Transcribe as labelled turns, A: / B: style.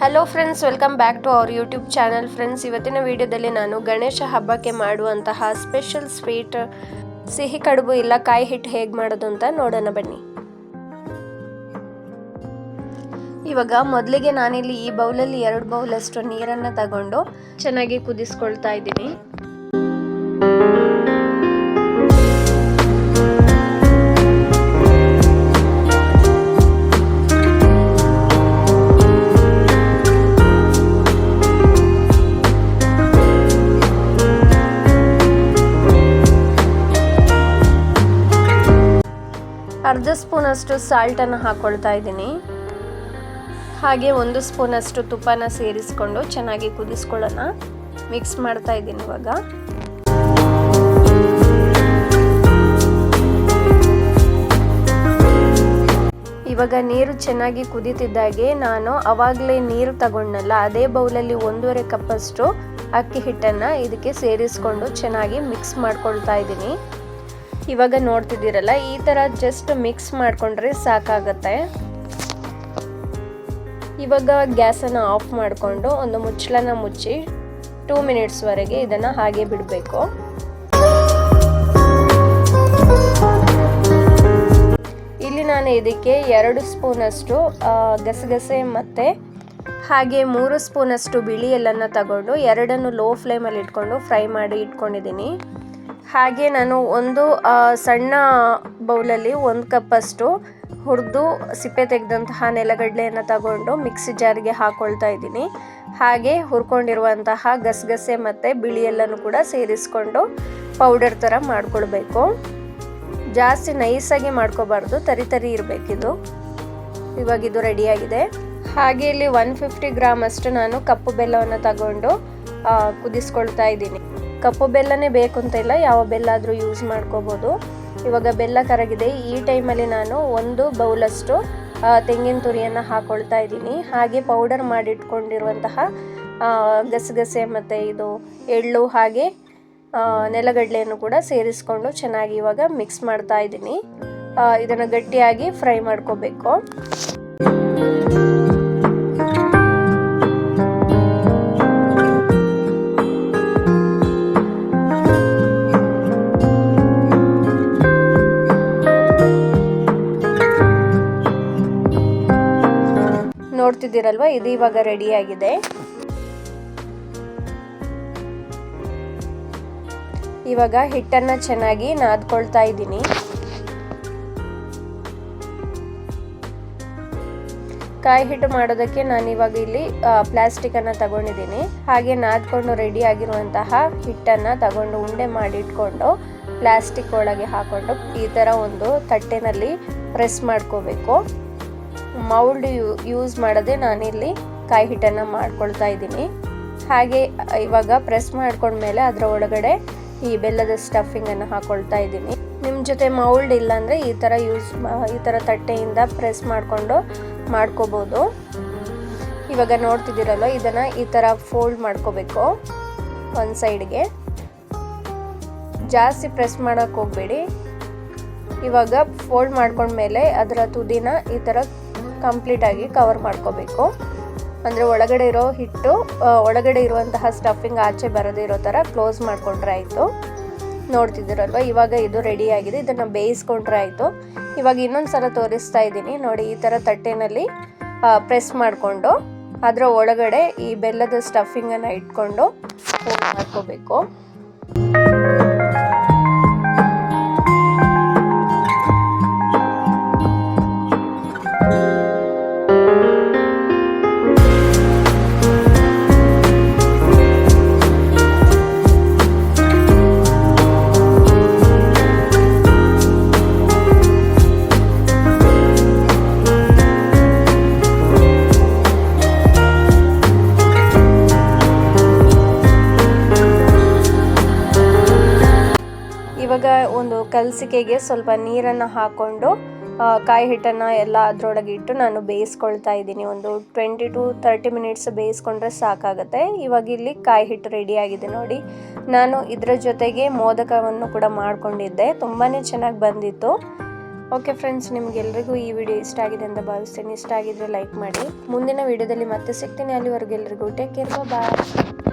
A: Hello friends welcome back to our YouTube channel friends ಇವತ್ತಿನ ವಿಡಿಯೋದಲ್ಲಿ ನಾನು ಗಣೇಶ ಹಬ್ಬಕ್ಕೆ ಮಾಡುವಂತಹ ಸ್ಪೆಷಲ್ ಸ್ವೀಟ್ ಸಿಹಿ ಕಡುಬು ಇಲ್ಲ, ಕಾಯಿ ಹಿಟ್ಟು ಹೇಗೆ ಮಾಡೋದು ಅಂತ ನೋಡೋಣ ಬನ್ನಿ. ಇವಾಗ ಮೊದಲಿಗೆ ನಾನಿಲ್ಲಿ ಈ ಬೌಲಲ್ಲಿ ಎರಡು ಬೌಲಷ್ಟು ನೀರನ್ನು ತಗೊಂಡು ಚೆನ್ನಾಗಿ ಕುದಿಸ್ಕೊಳ್ತಾ ಇದ್ದೀನಿ. ಅರ್ಧ ಸ್ಪೂನಷ್ಟು ಸಾಲ್ಟನ್ನು ಹಾಕ್ಕೊಳ್ತಾ ಇದ್ದೀನಿ. ಹಾಗೆ ಒಂದು ಸ್ಪೂನಷ್ಟು ತುಪ್ಪನ ಸೇರಿಸ್ಕೊಂಡು ಚೆನ್ನಾಗಿ ಕುದಿಸ್ಕೊಳ್ಳೋಣ. ಮಿಕ್ಸ್ ಮಾಡ್ತಾ ಇದ್ದೀನಿ ಇವಾಗ. ಇವಾಗ ನೀರು ಚೆನ್ನಾಗಿ ಕುದೀತಿದ್ದಾಗೆ ನಾನು ಅವಾಗಲೇ ನೀರು ತಗೊಂಡಲ್ಲ ಅದೇ ಬೌಲಲ್ಲಿ ಒಂದೂವರೆ ಕಪ್ಪಷ್ಟು ಅಕ್ಕಿ ಹಿಟ್ಟನ್ನು ಇದಕ್ಕೆ ಸೇರಿಸ್ಕೊಂಡು ಚೆನ್ನಾಗಿ ಮಿಕ್ಸ್ ಮಾಡ್ಕೊಳ್ತಾ ಇದ್ದೀನಿ. ಇವಾಗ ನೋಡ್ತಿದ್ದೀರಲ್ಲ, ಈ ಥರ ಜಸ್ಟ್ ಮಿಕ್ಸ್ ಮಾಡಿಕೊಂಡ್ರೆ ಸಾಕಾಗತ್ತೆ. ಇವಾಗ ಗ್ಯಾಸನ್ನು ಆಫ್ ಮಾಡಿಕೊಂಡು ಒಂದು ಮುಚ್ಚಳನ ಮುಚ್ಚಿ ಟೂ ಮಿನಿಟ್ಸ್ವರೆಗೆ ಇದನ್ನು ಹಾಗೆ ಬಿಡಬೇಕು. ಇಲ್ಲಿ ನಾನು ಇದಕ್ಕೆ ಎರಡು ಸ್ಪೂನಷ್ಟು ಗಸಗಸೆ ಮತ್ತು ಹಾಗೆ ಮೂರು ಸ್ಪೂನಷ್ಟು ಬಿಳಿ ಎಲ್ಲನ ತಗೊಂಡು ಎರಡನ್ನು ಲೋ ಫ್ಲೇಮಲ್ಲಿ ಇಟ್ಕೊಂಡು ಫ್ರೈ ಮಾಡಿ ಇಟ್ಕೊಂಡಿದ್ದೀನಿ. ಹಾಗೆ ನಾನು ಒಂದು ಸಣ್ಣ ಬೌಲಲ್ಲಿ ಒಂದು ಕಪ್ಪಷ್ಟು ಹುರಿದು ಸಿಪ್ಪೆ ತೆಗೆದಂತಹ ನೆಲಗಡಲೆಯನ್ನು ತಗೊಂಡು ಮಿಕ್ಸಿ ಜಾರಿಗೆ ಹಾಕ್ಕೊಳ್ತಾ ಇದ್ದೀನಿ. ಹಾಗೆ ಹುರ್ಕೊಂಡಿರುವಂತಹ ಗಸಗಸೆ ಮತ್ತು ಬಿಳಿ ಎಲ್ಲನೂ ಕೂಡ ಸೇರಿಸ್ಕೊಂಡು ಪೌಡರ್ ಥರ ಮಾಡ್ಕೊಳ್ಬೇಕು. ಜಾಸ್ತಿ ನೈಸಾಗಿ ಮಾಡ್ಕೋಬಾರ್ದು, ತರಿ ಇರಬೇಕಿದು ಇವಾಗ ಇದು ರೆಡಿಯಾಗಿದೆ ಹಾಗೆ ಇಲ್ಲಿ ಒನ್ ಫಿಫ್ಟಿ ಗ್ರಾಮ್ ಅಷ್ಟು ನಾನು ಕಪ್ಪು ಬೆಲ್ಲವನ್ನು ತಗೊಂಡು ಕುದಿಸ್ಕೊಳ್ತಾ ಇದ್ದೀನಿ. ಕಪ್ಪು ಬೆಲ್ಲನೇ ಬೇಕು ಅಂತ ಇಲ್ಲ, ಯಾವ ಬೆಲ್ಲ ಆದರೂ ಯೂಸ್ ಮಾಡ್ಕೋಬೋದು. ಇವಾಗ ಬೆಲ್ಲ ಕರಗಿದೆ. ಈ ಟೈಮಲ್ಲಿ ನಾನು ಒಂದು ಬೌಲಷ್ಟು ತೆಂಗಿನ ತುರಿಯನ್ನು ಹಾಕ್ಕೊಳ್ತಾ ಇದ್ದೀನಿ. ಹಾಗೆ ಪೌಡರ್ ಮಾಡಿಟ್ಕೊಂಡಿರುವಂತಹ ಗಸಗಸೆ ಮತ್ತು ಇದು ಎಳ್ಳು ಹಾಗೆ ನೆಲಗಡಲೆಯನ್ನು ಕೂಡ ಸೇರಿಸ್ಕೊಂಡು ಚೆನ್ನಾಗಿ ಇವಾಗ ಮಿಕ್ಸ್ ಮಾಡ್ತಾ ಇದ್ದೀನಿ. ಇದನ್ನು ಗಟ್ಟಿಯಾಗಿ ಫ್ರೈ ಮಾಡ್ಕೋಬೇಕು. ನೋಡ್ತಿದ್ದೀರಲ್ವ? ಇದು ಇವಾಗ ರೆಡಿಯಾಗಿದೆ ಇವಾಗ ಹಿಟ್ಟನ್ನು ಚೆನ್ನಾಗಿ ನಾದ್ಕೊಳ್ತಾ ಇದ್ದೀನಿ. ಕಾಯಿ ಹಿಟ್ಟು ಮಾಡೋದಕ್ಕೆ ನಾನು ಇವಾಗ ಇಲ್ಲಿ ಪ್ಲಾಸ್ಟಿಕನ್ನು ತಗೊಂಡಿದ್ದೀನಿ. ಹಾಗೆ ನಾದ್ಕೊಂಡು ರೆಡಿ ಆಗಿರುವಂತಹ ಹಿಟ್ಟನ್ನು ತಗೊಂಡು ಉಂಡೆ ಮಾಡಿಟ್ಕೊಂಡು ಪ್ಲಾಸ್ಟಿಕ್ ಒಳಗೆ ಹಾಕೊಂಡು ಈ ಥರ ಒಂದು ತಟ್ಟೆನಲ್ಲಿ ಪ್ರೆಸ್ ಮಾಡ್ಕೋಬೇಕು. ಮೌಲ್ಡ್ ಯೂಸ್ ಮಾಡದೆ ನಾನಿಲ್ಲಿ ಕಾಯಿ ಹಿಟ್ಟನ್ನು ಮಾಡ್ಕೊಳ್ತಾ ಇದ್ದೀನಿ. ಹಾಗೆ ಇವಾಗ ಪ್ರೆಸ್ ಮಾಡ್ಕೊಂಡ್ಮೇಲೆ ಅದರ ಒಳಗಡೆ ಈ ಬೆಲ್ಲದ ಸ್ಟಫಿಂಗನ್ನು ಹಾಕೊಳ್ತಾ ಇದ್ದೀನಿ. ನಿಮ್ಮ ಜೊತೆ ಮೌಲ್ಡ್ ಇಲ್ಲಾಂದರೆ ಈ ಥರ ಯೂಸ್ ಈ ಥರ ತಟ್ಟೆಯಿಂದ ಪ್ರೆಸ್ ಮಾಡಿಕೊಂಡು ಮಾಡ್ಕೋಬೋದು. ಇವಾಗ ನೋಡ್ತಿದ್ದೀರಲ್ಲ ಇದನ್ನು ಈ ಥರ ಫೋಲ್ಡ್ ಮಾಡ್ಕೋಬೇಕು ಒಂದು ಸೈಡ್ಗೆ. ಜಾಸ್ತಿ ಪ್ರೆಸ್ ಮಾಡೋಕ್ಕೆ ಹೋಗಬೇಡಿ. ಇವಾಗ ಫೋಲ್ಡ್ ಮಾಡ್ಕೊಂಡ್ಮೇಲೆ ಅದರ ತುದಿನ ಈ ಥರ ಕಂಪ್ಲೀಟಾಗಿ ಕವರ್ ಮಾಡ್ಕೋಬೇಕು. ಅಂದರೆ ಒಳಗಡೆ ಇರೋ ಹಿಟ್ಟು ಒಳಗಡೆ ಇರುವಂತಹ ಸ್ಟಫಿಂಗ್ ಆಚೆ ಬರದೇ ಇರೋ ಥರ ಕ್ಲೋಸ್ ಮಾಡಿಕೊಂಡ್ರೆ ಆಯಿತು. ನೋಡ್ತಿದ್ದೀರಲ್ವ? ಇವಾಗ ಇದು ರೆಡಿ ಆಗಿದೆ. ಇದನ್ನು ಬೇಯಿಸ್ಕೊಂಡ್ರೆ ಆಯಿತು. ಇವಾಗ ಇನ್ನೊಂದು ಸಲ ತೋರಿಸ್ತಾ ಇದ್ದೀನಿ. ನೋಡಿ, ಈ ಥರ ತಟ್ಟೆನಲ್ಲಿ ಪ್ರೆಸ್ ಮಾಡಿಕೊಂಡು, ಅದರ ಒಳಗಡೆ ಈ ಬೆಲ್ಲದ ಸ್ಟಫಿಂಗನ್ನು ಇಟ್ಕೊಂಡು ಮಾಡ್ಕೋಬೇಕು. ಇವಾಗ ಒಂದು ಕಲಸಿಕೆಗೆ ಸ್ವಲ್ಪ ನೀರನ್ನು ಹಾಕ್ಕೊಂಡು ಕಾಯಿ ಹಿಟ್ಟನ್ನು ಎಲ್ಲ ಅದರೊಳಗೆ ಇಟ್ಟು ನಾನು ಬೇಯಿಸ್ಕೊಳ್ತಾ ಇದ್ದೀನಿ. ಒಂದು ಟ್ವೆಂಟಿ ಟು ತರ್ಟಿ ಮಿನಿಟ್ಸ್ ಬೇಯಿಸ್ಕೊಂಡ್ರೆ ಸಾಕಾಗುತ್ತೆ. ಇವಾಗ ಇಲ್ಲಿ ಕಾಯಿ ಹಿಟ್ಟು ರೆಡಿಯಾಗಿದೆ ನೋಡಿ. ನಾನು ಇದರ ಜೊತೆಗೆ ಮೋದಕವನ್ನು ಕೂಡ ಮಾಡಿಕೊಂಡಿದ್ದೆ. ತುಂಬಾ ಚೆನ್ನಾಗಿ ಬಂದಿತ್ತು. ಓಕೆ ಫ್ರೆಂಡ್ಸ್ ನಿಮಗೆಲ್ರಿಗೂ ಈ ವಿಡಿಯೋ ಇಷ್ಟ ಆಗಿದೆ ಅಂತ ಭಾವಿಸ್ತೇನೆ. ಇಷ್ಟ ಆಗಿದ್ರೆ ಲೈಕ್ ಮಾಡಿ. ಮುಂದಿನ ವಿಡಿಯೋದಲ್ಲಿ ಮತ್ತೆ ಸಿಗ್ತೀನಿ. ಅಲ್ಲಿವರೆಗೂ ಎಲ್ರಿಗೂ ಟೇಕ್ ಕೇರ್ ಬಾಯ್